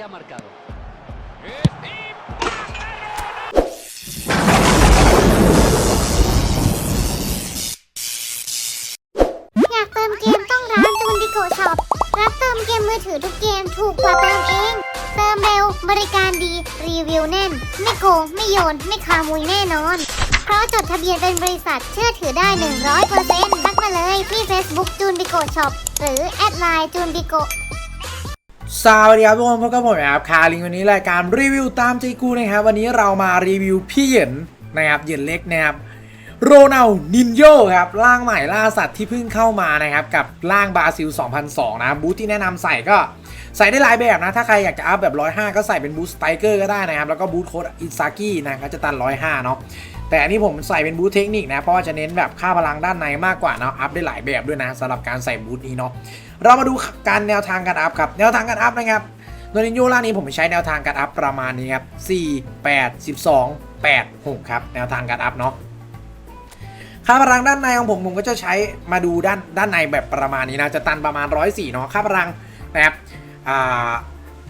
se ha marcado. อยากเติมเกมต้องร้านจูนดิโกช็อป รับเติมเกมมือถือทุกเกมถูกกว่าเติมเอง เติมเร็วบริการดีรีวิวแน่น ไม่โกง ไม่โยน ไม่ขโมุยแน่นอน เพราะจดทะเบียนเป็นบริษัทเชื่อถือได้ 100%ทักมาเลยที่ Facebook จูนดิโกช็อปหรือแอดไลน์จูนดิโก สวัสดีครับทุกคนพบกับผมนะครับคาริงวันนี้รายการรีวิวตามใจกูนะครับวันนี้เรามารีวิวพี่เหยินนะครับเหยินเล็กนะครับโรนัลนินโยครับร่างใหม่ล่าสัตว์ที่เพิ่งเข้ามานะครับกับร่างบราซิล 2002 นะบูธที่แนะนำใส่ก็ใส่ได้หลายแบบนะ ถ้าใครอยากจะอัพแบบ 105 ก็ใส่เป็นบูธสไตรเกอร์ก็ได้นะครับ แล้วก็บูธโค้ดอิซากินะก็จะตัน 105 เนาะ แต่อันนี้ผมใส่เป็นบูธเทคนิคนะ เพราะว่าจะเน้นแบบค่าพลังด้านในมากกว่าเนาะ อัพได้หลายแบบด้วยนะสำหรับการใส่บูธนี้เนาะ เรามาดูการแนวทางการอัพครับ แนวทางการอัพนะครับโดนินโยล่างนี้ผมใช้แนวทางการอัพประมาณนี้ครับ 4 8 12 8 6 ครับ แนวทางการอัพเนาะค่าพลังด้านในของผมผมก็จะใช้มาดูด้านด้านในแบบประมาณนี้นะ จะตันประมาณ 104เนาะ ค่าพลังนะครับอ่า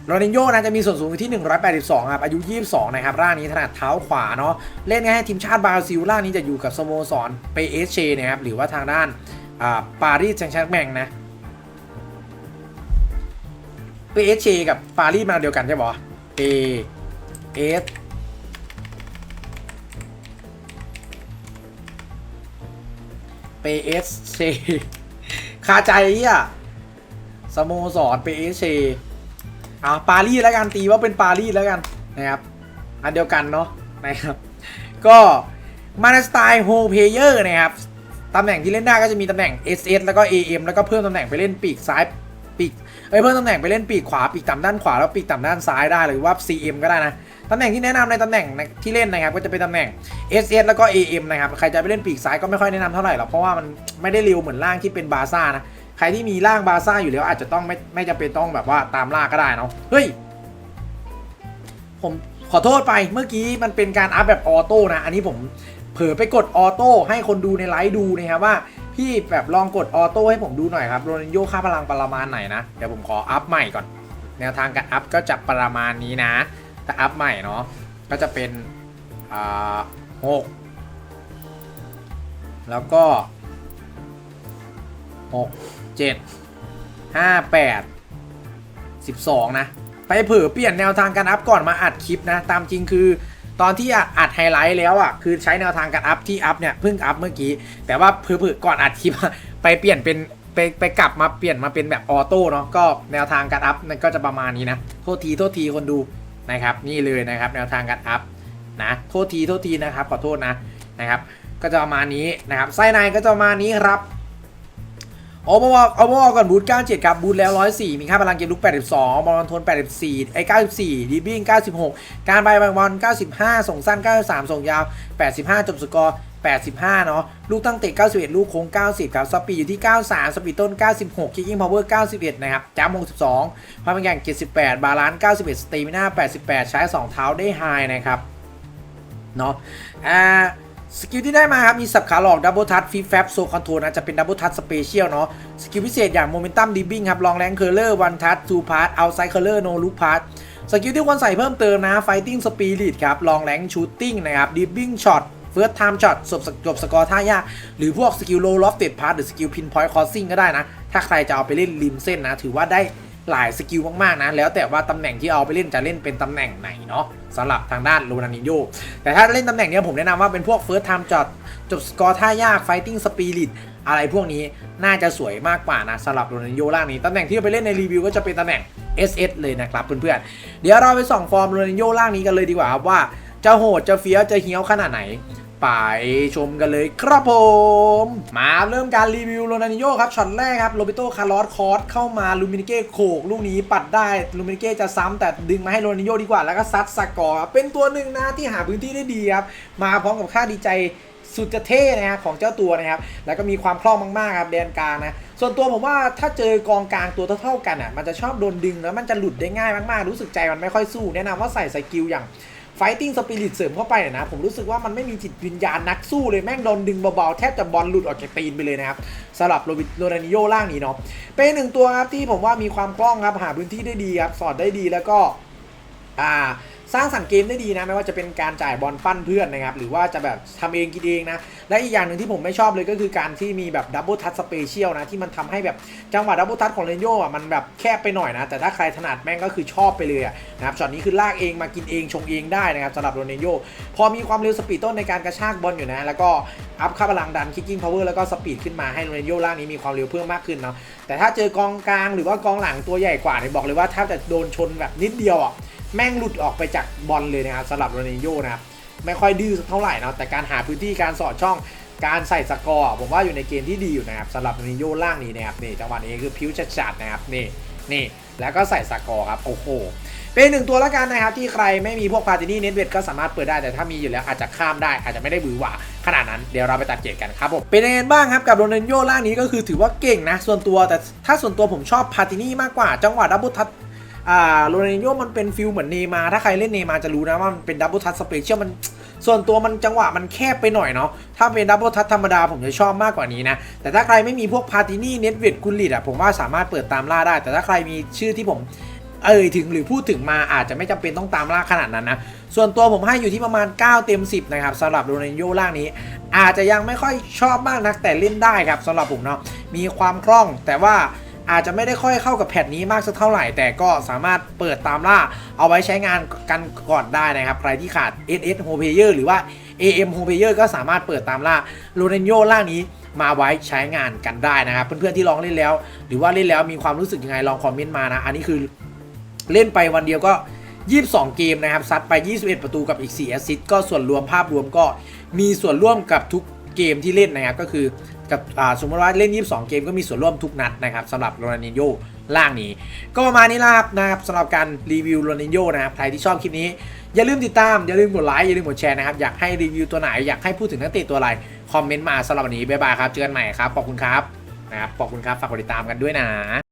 โรนินโยนะจะมีส่วนสูงอยู่ที่ 182 ครับ อายุ 22 นะครับ ร่างนี้ถนัดเท้าขวาเนาะ เล่นง่ายให้ทีมชาติบราซิล ร่างนี้จะอยู่กับสโมสรเปเอเชนะครับ หรือว่าทางด้านาปารีสแซงต์แชร์แมงนะ p s กับปารีสมาเดียวกันใช่ปะ P S P S C คาใจอะสโมสร P S C อ่ อาปารีสแล้วกันตีว่าเป็นปารีสแล้วกันนะครับอันเดียวกันเนาะนะครับ ก็มาในสไตล์โฮเพเยอร์นะครับตำแหน่งที่เล่นได้ก็จะมีตำแหน่ง SS แล้วก็ AM แล้วก็เพิ่มตำแหน่งไปเล่นปีกซ้ายปีกเอ้ยเพิ่มตำแหน่งไปเล่นปีกขวาปีกต่ำด้านขวาแล้วปีกต่ำด้านซ้ายได้หรือว่า CM ก็ได้นะตำแหน่งที่แนะนำในตำแหน่งที่เล่นนะครับก็จะเป็นตำแหน่ง SS แล้วก็ AM นะครับใครจะไปเล่นปีกซ้ายก็ไม่ค่อยแนะนำเท่าไหร่หรอกเพราะว่ามันไม่ได้เร็วเหมือนล่างที่เป็นบาซ่านะ ใครที่มีล่างบาซ่าอยู่แล้วอาจจะต้องไม่ไม่จำเป็นต้องแบบว่าตามล่าก็ได้เนาะเฮ้ย ผมขอโทษไปเมื่อกี้มันเป็นการอัพแบบออโต้นะ อันนี้ผมเผลอไปกดออโต้ให้คนดูในไลฟ์ดูนะครับว่า พี่แบบลองกดออโต้ให้ผมดูหน่อยครับโรนัลโยค่าพลังประมาณไหนนะ เดี๋ยวผมขออัพใหม่ก่อน แนวทางการอัพก็จะประมาณนี้นะถ้าอัพใหม่เนาะก็จะเป็นอ่าหกแล้วก็ หกเจ็ดห้าแปดสิบสองนะ ไปเผลอเปลี่ยนแนวทางการอัพก่อนมาอัดคลิปนะ ตามจริงคือตอนที่อัดไฮไลท์แล้วอะคือใช้แนวทางการอัพที่อัพเนี่ยเพิ่งอัพเมื่อกี้ แต่ว่าเผลอๆก่อนอัดคลิปไปเปลี่ยนเป็นไปไปกลับมาเปลี่ยนมาเป็นแบบออโต้เนาะก็แนวทางการอัพนั่นก็จะประมาณนี้นะโทษทีโทษทีคนดูนะครับ นี่เลยนะครับแนวทางการอัพนะโทษทีโทษทีนะครับขอโทษนะนะครับ ก็จะประมาณนี้นะครับไส้ในก็จะประมาณนี้ครับ โอเวอร์โอเวอร์ก่อนบูท97ครับบูทแล้ว104มีค่าพลังเกมลุก 82 บอลทน 84ไอ้94ดีบิ้ง96 การไปบอล95 ส่งสั้น 93 ส่งยาว 85 จบสกอร์85 เนาะ ลูกตั้งเตะ 91 ลูกโค้ง 90 ครับ สปีดอยู่ที่ 93 สปีดต้น 96 คิกกิ้งพาวเวอร์ 91 นะครับจ้ำ62ความเป็นอย่าง78 บาลานซ์ 91สเตมิน่า 88 ใช้ 2 เท้าได้ไฮนะครับ เนาะ อ่า สกิลที่ได้มาครับ มีสับขาหลอกดับเบิลทัชฟีแฟบโซคอนโทรนะจะเป็นดับเบิลทัชสเปเชียลเนาะสกิลพิเศษอย่างโมเมนตัมดิบบิ้งครับลองแรงเคอร์เลอร์วันทัชทูพาร์ตเอาไซเคอร์เลอร์โนลูพาร์ตสกิลที่ควรใส่เพิ่มเติมนะไฟติ้งสปีริตครับลองแรงชูตติ้งนะครับดิบบิ้งช็อตเฟิร์สไทม์ช็อตจบจบสกอร์ท่ายากหรือพวกสกิลโลลอฟเต็ดพาร์ตหรือสกิลพินพอยต์คอสซิ่งก็ได้นะ ถ้าใครจะเอาไปเล่นริมเส้นนะ ถือว่าได้ หลายสกิลมากๆนะ แล้วแต่ว่าตำแหน่งที่เอาไปเล่นจะเล่นเป็นตำแหน่งไหนเนาะสำหรับทางด้านโรนัลดินโยแต่ถ้าเล่นตำแหน่งเนี้ยผมแนะนำว่าเป็นพวกเฟิร์สไทม์ช็อตจบสกอร์ท่ายาก Fighting Spirit อะไรพวกนี้น่าจะสวยมากกว่านะสำหรับโรนัลโยล่างนี้ตำแหน่งที่เราไปเล่นในรีวิวก็จะเป็นตำแหน่ง SS เลยนะครับเพื่อนๆเดี๋ยวเราไปส่องฟอร์มโรนัลโยล่างนี้กันเลยดีกว่าครับว่าจะโหดจะเฟี้ยวจะเฮี้ยวขนาดไหน ไปชมกันเลยครับผม มาเริ่มการรีวิวโรนัลโยครับช็อตแรกครับโรเบโตคาร์ลอสคอร์สเข้ามาลูมินิเก้โขกลูกนี้ปัดได้ลูมินิเก้จะซ้ำแต่ดึงมาให้โรนัลโยดีกว่าแล้วก็ซัดสกอร์เป็นตัวหนึ่งนะที่หาพื้นที่ได้ดีครับมาพร้อมกับค่าดีใจสุดจะเท่นะฮะของเจ้าตัวนะครับ แล้วก็มีความคล่องมากๆครับแดนกลางนะ ส่วนตัวผมว่าถ้าเจอกองกลางตัวเท่าๆกันอะมันจะชอบโดนดึงแล้วมันจะหลุดได้ง่ายมากๆ รู้สึกใจมันไม่ค่อยสู้แนะนำว่าใส่สกิลอย่าง ไฟติ้งสปิริตเสริมเข้าไปเนี่ยนะ ผมรู้สึกว่ามันไม่มีจิตวิญญาณนักสู้เลยแม่งโดนดึงเบาๆ แทบจะบอลหลุดออกจากตีนไปเลยนะครับสำหรับโรบิโรนานิโยล่างนี้เนาะเป็นหนึ่งตัวครับที่ผมว่ามีความคล่องครับหาพื้นที่ได้ดีครับสอดได้ดีแล้วก็อ่า สร้างสรรค์เกมได้ดีนะ ไม่ว่าจะเป็นการจ่ายบอลปั้นเพื่อนนะครับ หรือว่าจะแบบทำเองกินเองนะ และอีกอย่างหนึ่งที่ผมไม่ชอบเลยก็คือการที่มีแบบดับเบิลทัชสเปเชียลนะ ที่มันทำให้แบบจังหวะดับเบิลทัชของเรนโยอะมันแบบแคบไปหน่อยนะ แต่ถ้าใครถนัดแม่งก็คือชอบไปเลยนะครับช็อตนี้คือลากเองมากินเองชงเองได้นะครับสำหรับโรนัลโยพอมีความเร็วสปีดต้นในการกระชากบอลอยู่นะ แล้วก็อัพค่าพลังดันคิกกิ้งพาวเวอร์แล้วก็สปีดขึ้นมาให้โรนัลโยล่างนี้มีความเร็วเพิ่มมากขึ้นเนาะแต่ถ้าเจอกองกลางหรือว่ากองหลังตัวใหญ่กว่าเนี่ยบอกเลยว่าถ้าจะโดนชนแบบนิดเดียวอะ แม่งหลุดออกไปจากบอลเลยนะครับสำหรับโรนัลโยนะครับไม่ค่อยดื้อสักเท่าไหร่นะแต่การหาพื้นที่การสอดช่องการใส่สกอร์ผมว่าอยู่ในเกณฑ์ที่ดีอยู่นะครับสำหรับโรนัลโยล่างนี้นะครับนี่จังหวะนี้คือพิ้วจัดๆนะครับนี่นี่แล้วก็ใส่สกอร์ครับโอ้โหเป็นหนึ่งตัวแล้วกันนะครับที่ใครไม่มีพวกพาตินี่เน็ตเวทก็สามารถเปิดได้แต่ถ้ามีอยู่แล้วอาจจะข้ามได้อาจจะไม่ได้บือหวาขนาดนั้นเดี๋ยวเราไปตัดเกรดกันครับผมเป็นยังไงบ้างครับกับโรนัลโยล่างนี้ก็คือถือว่าเก่งนะส่วนตัวแต่ถ้าส่วนตัวผมชอบพาตินี่มากกว่าจังหวะดับเบิลทัช โรนัลโยมันเป็นฟิลเหมือนเนมาร์ถ้าใครเล่นเนมาร์จะรู้นะว่ามันเป็นดับเบิลทัชสเปเชียลมันส่วนตัวมันจังหวะมันแคบไปหน่อยเนาะ ถ้าเป็นดับเบิลทัชธรรมดาผมจะชอบมากกว่านี้นะ แต่ถ้าใครไม่มีพวกพาตินี่เน็ตเวดกุลิตอะผมว่าสามารถเปิดตามล่าได้ แต่ถ้าใครมีชื่อที่ผมเอ่ยถึงหรือพูดถึงมาอาจจะไม่จำเป็นต้องตามล่าขนาดนั้นนะ ส่วนตัวผมให้อยู่ที่ประมาณ 9 เต็ม 10 นะครับสำหรับโรนัลโยล่างนี้ อาจจะยังไม่ค่อยชอบมากนักแต่เล่นได้ครับสำหรับผมเนาะมีความคล่องแต่ว่า อาจจะไม่ได้ค่อยเข้ากับแพทนี้มากสักเท่าไหร่ แต่ก็สามารถเปิดตามล่า เอาไว้ใช้งานกันก่อนได้นะครับ ใครที่ขาด SS Home Player หรือว่า AM Home Player ก็สามารถเปิดตามล่าโรนันโยล่างนี้มาไว้ใช้งานกันได้นะครับ เพื่อนๆที่ลองเล่นแล้ว หรือว่าเล่นแล้วมีความรู้สึกยังไงลองคอมเมนต์มานะ อันนี้คือเล่นไปวันเดียวก็22 เกมนะครับ ซัดไป 21 ประตูกับอีก4แอสซิสต์ก็ส่วนรวมภาพรวมก็มีส่วนร่วมกับทุกเกมที่เล่นนะครับ ก็คือ กับสมมติว่าเล่น 22 เกมก็มีส่วนร่วมทุกนัดนะครับสำหรับโรนัลดินโยล่างนี้ ก็ประมาณนี้ละครับนะครับสำหรับการรีวิวโรนัลดินโยนะครับใครที่ชอบคลิปนี้อย่าลืมติดตาม อย่าลืมกดไลค์อย่าลืมกดแชร์นะครับ อยากให้รีวิวตัวไหน อยากให้พูดถึงนักเตะตัวอะไรคอมเมนต์มาสำหรับวันนี้บ๊ายบายครับเจอกันใหม่ครับขอบคุณครับนะครับขอบคุณครับฝากกดติดตามกันด้วยนะ